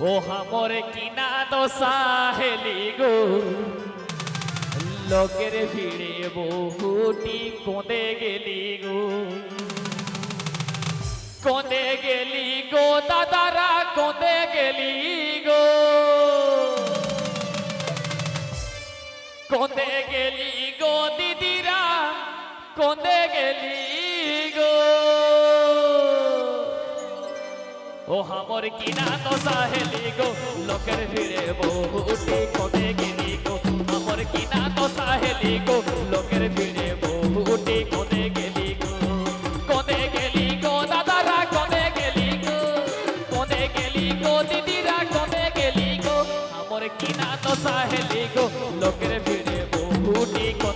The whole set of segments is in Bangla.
ও হামর কিনা দশা হেলি গো। লোকের ভিড়ে বহুটি কোঁদে গেলি গো। কোঁদে গেলি গো, দাদারা, কোঁদে গেলি গো। কোঁদে গেলি গো, দিদিরা, কোঁদে গেলি গো। ও হামর কিনা তো সাহেলি গো, লোকের ভিড়ে বহুটি কোঁদে গেলি গো। হামর কিনা তো সাহেলি গো, লোকের ভিড়ে বহুটি কোঁদে গেলি গো। কোঁদে গেলি গো দাদারা কোঁদে গেলি গো। কোঁদে গেলি গো দিদিরা কোঁদে গেলি গো। হামর কিনা তো সাহেলি গো, লোকের ভিড়ে বহুটি কোঁদে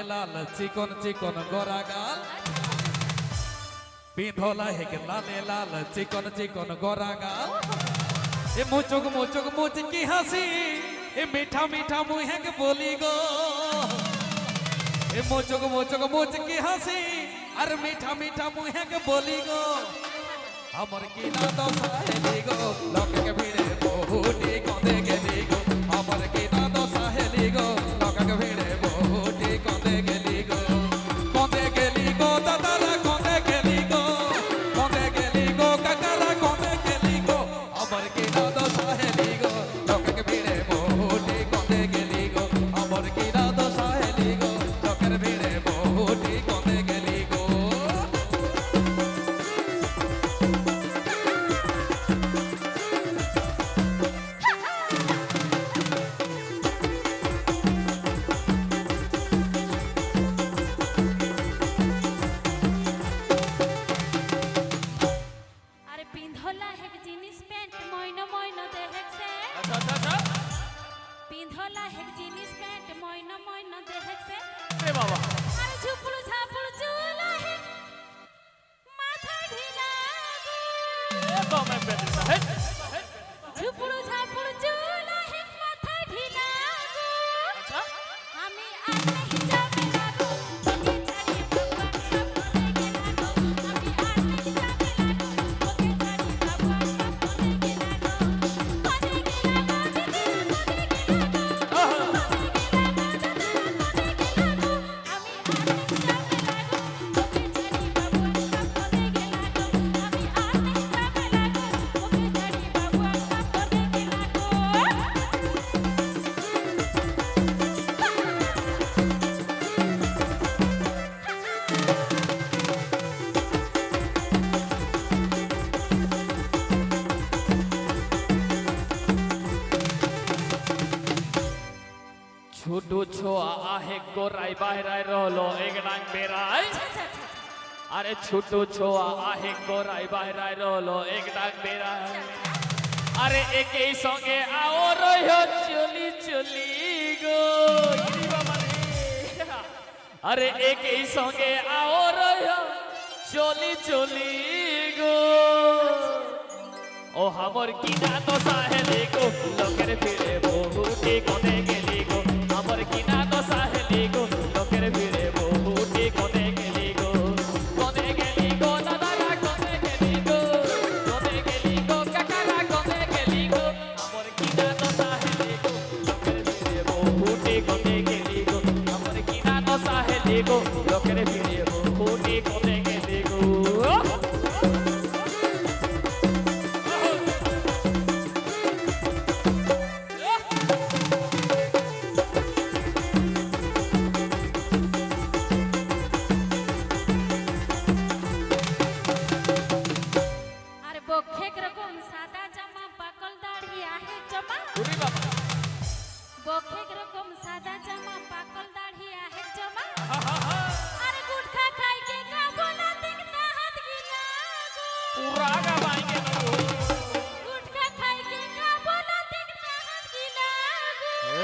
লালে লাল চিকন চিকন গোরা গাল পিন্ধলা হেকে লালে লাল চিকন চিকন গোরা গাল এ মুচুক মুচুক মুচকি হাসি এ মিঠা মিঠা মুহেক বলি গো এ মুচুক মুচুক মুচকি হাসি আর মিঠা মিঠা মুহেক বলি গো আমার কি না দশা হেলি গো লোকে ভিড়ে বহুটি কঁদে গেলি গো এ বাবা বেদরা হে ঝুপুড়ু ছোট ছোয়া আহে গোরাই বাইরাই রহলো এগড়াং বেড়াই আরে ছোট ছোয়া আহে গোরাই বাইরাই রহলো এগড়াং বেড়াই আরে একই সঙ্গে আও রহ চলি চলি গো। আরে একই সঙ্গে আও রহ চলি চলি গো। ও হামর কিনা তো সাহেলে গো লোকের ফিরে বহুটি কোনে গে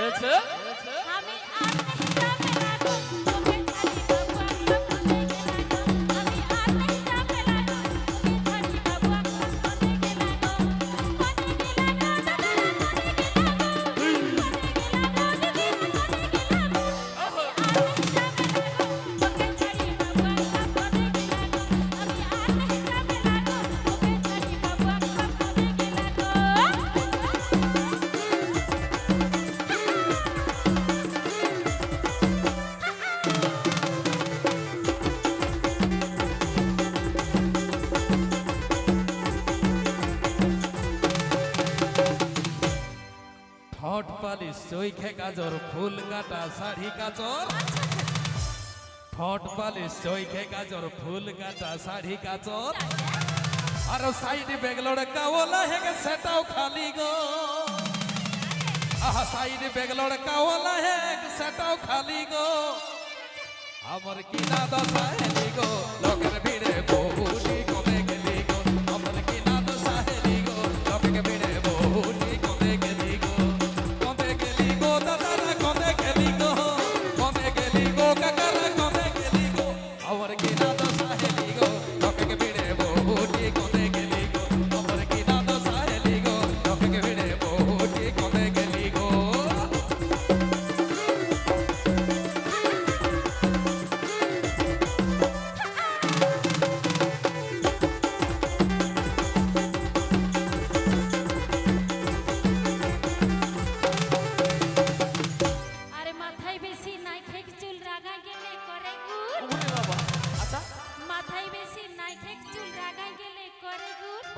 হয়েছে? চৈখে গাজর, ফুল কাটা শাড়ি কাচর। ঠট পালিশ, চৈখে গাজর, ফুল কাটা শাড়ি কাচর। আর সাইড বেগলোর কাওলা হেগে সেটাও খালি গো। আহা, সাইড বেগলোর কাওলা হেগ সেটাও খালি গো। আমার কিনা দশা হেলি গো, লোকের ভিড়ে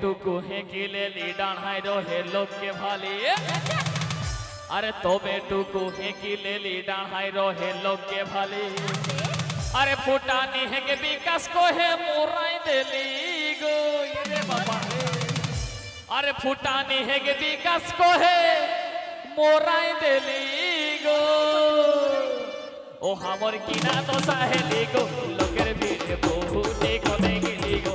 টুকু হেঁকিলে লিডান হাই রহে লোককে ভালিয়ে আরে তবে টুকু হেঁকিলে লিডান হাই রহে লোককে ভালি। আরে ফুটানি হেঁকে বিকাশ কহে, মোরাই দেলি গো রে বাবা আরে ফুটানি হেঁকে বিকাশ কহে, মোরাই দেলি গো। ও হামর কিনা তো সাহেলি গো, লোকের ভিড়ে বহুতে কবে গেলি গো।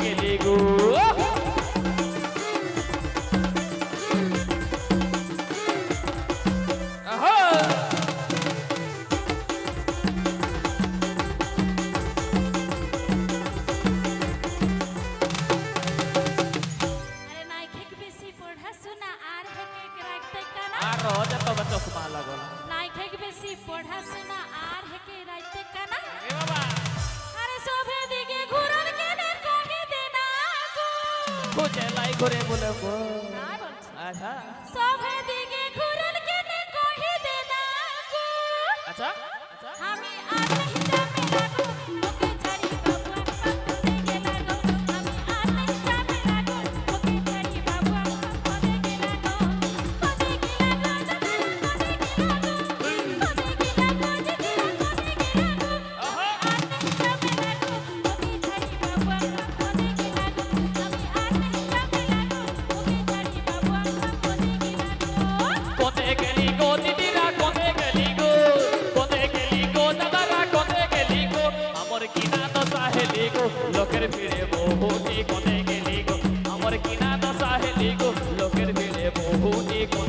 시작.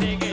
Rodriguez.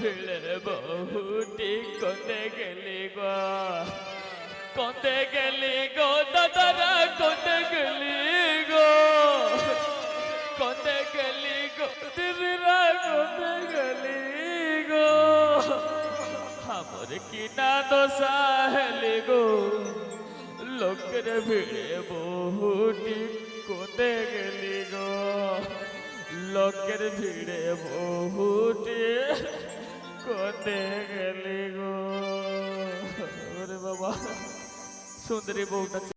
ভিড়ে বহুটি, কন্দে গেলি গো। কন্দে গেলি গো, দাদারা, কন্দে গেলি গো। কন্দে গেলি গো, দিদিরা, কন্দে গেলি গো। আমার কিনা দোষা হেলি গো। লোকের ভিড়ে বহুটি কোদে গেলি গো। লোকের ভিড়ে বহুটি কোতে গেলি গো। বাবা সুন্দরী বউটা